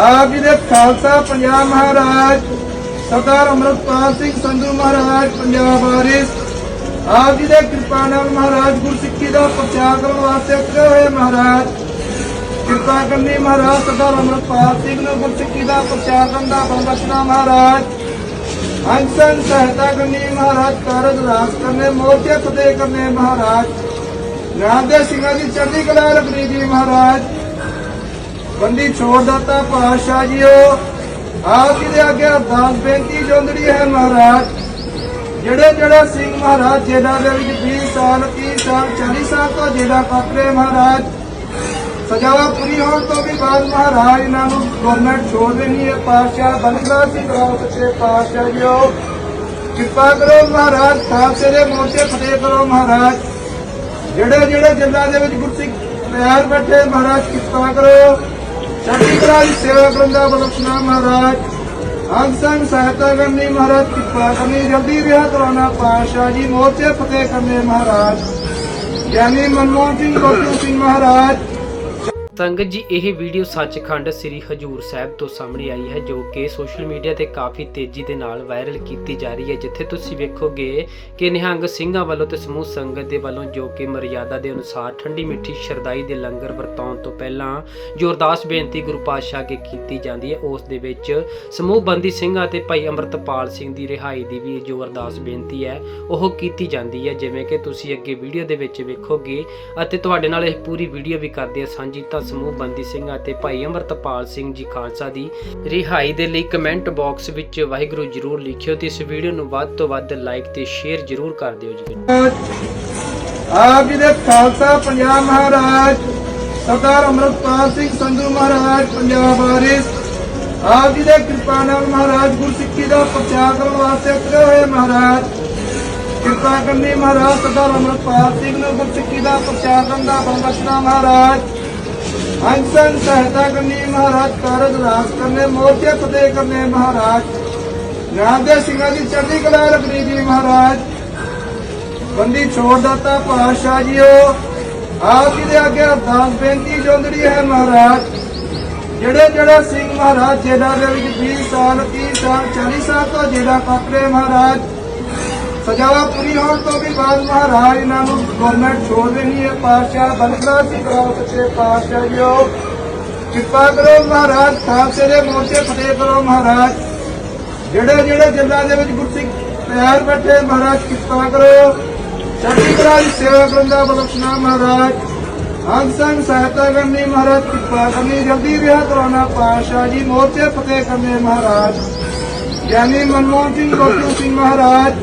ਆਪ ਜੀ ਦੇ ਖਾਲਸਾ ਪੰਜਾਬ ਮਹਾਰਾਜ, ਸਰਦਾਰ ਅਮਰਪਾਲ ਸਿੰਘ ਸੰਧੂ ਮਹਾਰਾਜ, ਪੰਜਾਬ ਵਾਰਿਸ। ਆਪ ਜੀ ਦੇ ਕਿਰਪਾ ਨਾਲ ਮਹਾਰਾਜ ਗੁਰਸਿੱਖੀ ਦਾ ਪ੍ਰਚਾਰ ਕਰਨ ਵਾਸਤੇ ਉਤਰੇ ਹੋਏ ਮਹਾਰਾਜ। ਕਿਰਪਾ ਕਰਨੀ ਮਹਾਰਾਜ, ਸਰਦਾਰ ਅਮਰਪਾਲ ਸਿੰਘ ਨੂੰ ਗੁਰਸਿੱਖੀ ਦਾ ਪ੍ਰਚਾਰ ਕਰਨ ਦਾ ਬਖਸ਼ਣਾ ਮਹਾਰਾਜ। ਅੰਸਨ ਸਹਾਇਤਾ ਕਰਨੀ ਮਹਾਰਾਜ, ਕਾਰਜ ਰਾਸ ਕਰਨੇ, ਮੋਰਚੇ ਫਤਿਹ ਕਰਨੇ ਮਹਾਰਾਜ। ਨਾਮ ਦੇ ਸਿੰਘਾਂ ਦੀ ਚੜ੍ਹਦੀ ਕਲਾ ਰੱਖਣੀ ਜੀ ਮਹਾਰਾਜ। ਬੰਦੀ ਛੋੜ ਦਾਤਾ ਪਾਤਸ਼ਾਹ ਜੀਓ। ਆਪ ਜੀ ਦੇ ਅੱਗੇ ਅਰਦਾਸ ਬੇਨਤੀ ਜੋਂਦੜੀ ਹੈ ਮਹਾਰਾਜ। ਜਿਹੜੇ ਜਿਹੜੇ ਸਿੰਘ ਮਹਾਰਾਜ ਜੇਲਾ ਦੇ ਵਿੱਚ 20 ਸਾਲ 30 ਸਾਲ 40 ਸਾਲ ਤੋਂ ਜੇਲਾ ਕੱਟ ਮਹਾਰਾਜ ਸਜ਼ਾਵਾ ਪੂਰੀ ਹੋਣ ਤੋਂ ਵੀ ਬਾਅਦ ਮਹਾਰਾਜ ਇਹਨਾਂ ਨੂੰ ਗਵਰਨਮੈਂਟ ਛੋੜ ਦੇਣੀ ਹੈ। ਪਾਤਸ਼ਾਹ ਬੰਦਲਾ ਸਿੰਘ ਰਾਓ ਸੱਚੇ ਪਾਤਸ਼ਾਹ ਜੀਓ। ਕਿਰਪਾ ਕਰੋ ਮਹਾਰਾਜ ਖਾਲਸੇ ਦੇ ਮੋਰਚੇ ਫਤਿਹ ਕਰੋ ਮਹਾਰਾਜ। ਜਿਹੜੇ ਜਿਹੜੇ ਜੱਲਾਂ ਦੇ ਵਿੱਚ ਗੁਰਸਿੱਖ ਪਿਆਰ ਬੈਠੇ, ਮਹਾਰਾਜ ਕਿਰਪਾ ਕਰੋ। ਚੜ੍ਹਦੀ ਕਲਾ ਦੀ ਸੇਵਾ ਕਰਨ ਦਾ ਬਖਸ਼ਣਾ ਮਹਾਰਾਜ। ਅੰਗ ਸੰਗ ਸਹਾਇਤਾ ਕਰਨੀ ਮਹਾਰਾਜ, ਕਿਰਪਾ ਕਰਨੀ, ਜਲਦੀ ਵਿਆਹ ਕਰਾਉਣਾ ਪਾਤਸ਼ਾਹ ਜੀ, ਮੋਰਚੇ ਫਤਿਹ ਕਰਨੇ ਮਹਾਰਾਜ ਸੰਗਤ ਜੀ, ਇਹ ਵੀਡੀਓ ਸੱਚਖੰਡ ਸ੍ਰੀ ਹਜੂਰ ਸਾਹਿਬ ਤੋਂ ਸਾਹਮਣੇ ਆਈ ਹੈ, ਜੋ ਕਿ ਸੋਸ਼ਲ ਮੀਡੀਆ ਤੇ ਕਾਫੀ ਤੇਜ਼ੀ ਦੇ ਨਾਲ ਵਾਇਰਲ ਕੀਤੀ ਜਾ ਰਹੀ ਹੈ, ਜਿੱਥੇ ਤੁਸੀਂ ਵੇਖੋਗੇ ਕਿ ਨਿਹੰਗ ਸਿੰਘਾਂ ਵੱਲੋਂ ਤੇ ਸਮੂਹ ਸੰਗਤ ਦੇ ਵੱਲੋਂ ਜੋ ਕਿ ਮਰਿਆਦਾ ਦੇ ਅਨੁਸਾਰ ਠੰਡੀ ਮਿੱਠੀ ਸ਼ਰਦਾਈ ਦੇ ਲੰਗਰ ਵਰਤਾਉਣ ਤੋਂ ਪਹਿਲਾਂ ਜੋ ਅਰਦਾਸ ਬੇਨਤੀ ਗੁਰੂ ਪਾਤਸ਼ਾਹ ਅੱਗੇ ਕੀਤੀ ਜਾਂਦੀ ਹੈ, ਉਸ ਦੇ ਵਿੱਚ ਸਮੂਹ ਬੰਦੀ ਸਿੰਘਾਂ ਤੇ ਭਾਈ ਅੰਮ੍ਰਿਤਪਾਲ ਸਿੰਘ ਦੀ ਰਿਹਾਈ ਦੀ ਵੀ ਜੋ ਅਰਦਾਸ ਬੇਨਤੀ ਹੈ, ਉਹ ਕੀਤੀ ਜਾਂਦੀ ਹੈ, ਜਿਵੇਂ ਕਿ ਤੁਸੀਂ ਅੱਗੇ ਵੀਡੀਓ ਦੇ ਵਿੱਚ ਵੇਖੋਗੇ ਅਤੇ ਤੁਹਾਡੇ ਨਾਲ ਇਹ ਪੂਰੀ ਵੀਡੀਓ ਵੀ ਕਰਦੇ ਹਾਂ, ਸਾਂਝੀ ਤਾਂ ਸਮੂਹ ਬੰਦੀ ਸਿੰਘ ਅਤੇ ਭਾਈ ਅੰਮ੍ਰਿਤਪਾਲ ਸਿੰਘ ਜੀ ਖਾਲਸਾ ਦੀ ਰਿਹਾਈ ਦੇ ਲਈ ਕਮੈਂਟ ਬਾਕਸ ਵਿੱਚ ਵਾਹਿਗੁਰੂ ਜਰੂਰ ਲਿਖਿਓ ਤੇ ਇਸ ਵੀਡੀਓ ਨੂੰ ਵੱਧ ਤੋਂ ਵੱਧ ਲਾਈਕ ਤੇ ਸ਼ੇਅਰ ਜਰੂਰ ਕਰ ਦਿਓ ਜੀ ਆਪ ਜੀ ਦੇ ਖਾਲਸਾ ਪੰਜਾਬ ਮਹਾਰਾਜ, ਸਰਦਾਰ ਅਮਰਪਾਲ ਸਿੰਘ ਸੰਧੂ ਮਹਾਰਾਜ, ਪੰਜਾਬ ਵਾਰਿਸ। ਆਪ ਜੀ ਦੇ ਕਿਰਪਾ ਨਾਲ ਮਹਾਰਾਜ ਗੁਰਸਿੱਖੀ ਦਾ ਪ੍ਰਚਾਰ ਕਰਨ ਵਾਸਤੇ ਉਤਰੇ ਹੋਏ ਮਹਾਰਾਜ, ਕਿਰਪਾ ਕਰਨੀ ਮਹਾਰਾਜ, ਸਰਦਾਰ ਅਮਰਪਾਲ ਸਿੰਘ ਨੂੰ ਗੁਰਸਿੱਖੀ ਦਾ ਪ੍ਰਚਾਰ ਕਰਨ ਦਾ ਬਖਸ਼ਣਾ ਮਹਾਰਾਜ। ਅੰਸਨ ਸਹਾਇਤਾ ਕਰਨੀ ਮਹਾਰਾਜ, ਕਾਰਜ ਰਾਸ ਕਰਨੇ, ਮੋਰਚੇ ਫਤਿਹ ਕਰਨੇ ਮਹਾਰਾਜ। ਨਾਮ ਸਿੰਘਾਂ ਦੀ ਚੜ੍ਹਦੀ ਕਲਾ ਰੱਖਣੀ ਜੀ ਮਹਾਰਾਜ। ਬੰਦੀ ਛੋੜ ਦਾਤਾ ਪਾਤਸ਼ਾਹ ਜੀਓ, ਆਪ ਜੀ ਦੇ ਅੱਗੇ ਅਰਦਾਸ ਬੇਨਤੀ ਜੋਂਦੜੀ ਹੈ ਮਹਾਰਾਜ। ਜਿਹੜੇ ਜਿਹੜੇ ਸਿੰਘ ਮਹਾਰਾਜ ਜੇਲਾ ਦੇ ਵਿੱਚ 20 ਸਾਲ 30 ਸਾਲ 40 ਸਾਲ ਤੋਂ ਜੇਲਾ ਕੱਟ ਰਹੇ ਮਹਾਰਾਜ ਸਜ਼ਾਵਾ ਪੂਰੀ ਹੋਣ ਤੋਂ ਵੀ ਬਾਅਦ ਮਹਾਰਾਜ ਇਹਨਾਂ ਨੂੰ ਗਵਰਨਮੈਂਟ ਛੋੜ ਦੇਣੀ ਹੈ, ਪਾਤਸ਼ਾਹ ਬੰਦਲਾ ਸਿੰਘ ਰਾਓ ਸੱਚੇ ਪਾਤਸ਼ਾਹ ਜੀਓ। ਕਿਰਪਾ ਕਰੋ ਮਹਾਰਾਜ ਖਾਲਸੇ ਦੇ ਮੋਰਚੇ ਫਤਿਹ ਕਰੋ ਮਹਾਰਾਜ। ਜਿਹੜੇ ਜਿਹੜੇ ਜੱਲਾਂ ਦੇ ਵਿੱਚ ਗੁਰਸਿੱਖ ਪਿਆਰ ਬੈਠੇ, ਮਹਾਰਾਜ ਕਿਰਪਾ ਕਰੋ। ਚੜ੍ਹਦੀ ਕਲਾ ਦੀ ਸੇਵਾ ਕਰਨ ਦਾ ਮਹਾਰਾਜ। ਅੰਗ ਸਹਾਇਤਾ ਕਰਨੀ ਮਹਾਰਾਜ, ਕਿਰਪਾ ਕਰਨੀ, ਜਲਦੀ ਵਿਆਹ ਕਰਾਉਣਾ ਪਾਤਸ਼ਾਹ ਜੀ, ਮੋਰਚੇ ਫਤਿਹ ਕਰਨੇ ਮਹਾਰਾਜ। ਗਿਆਨੀ ਮਨਮੋਹਨ ਸਿੰਘ ਗੋਪੀ ਸਿੰਘ ਮਹਾਰਾਜ।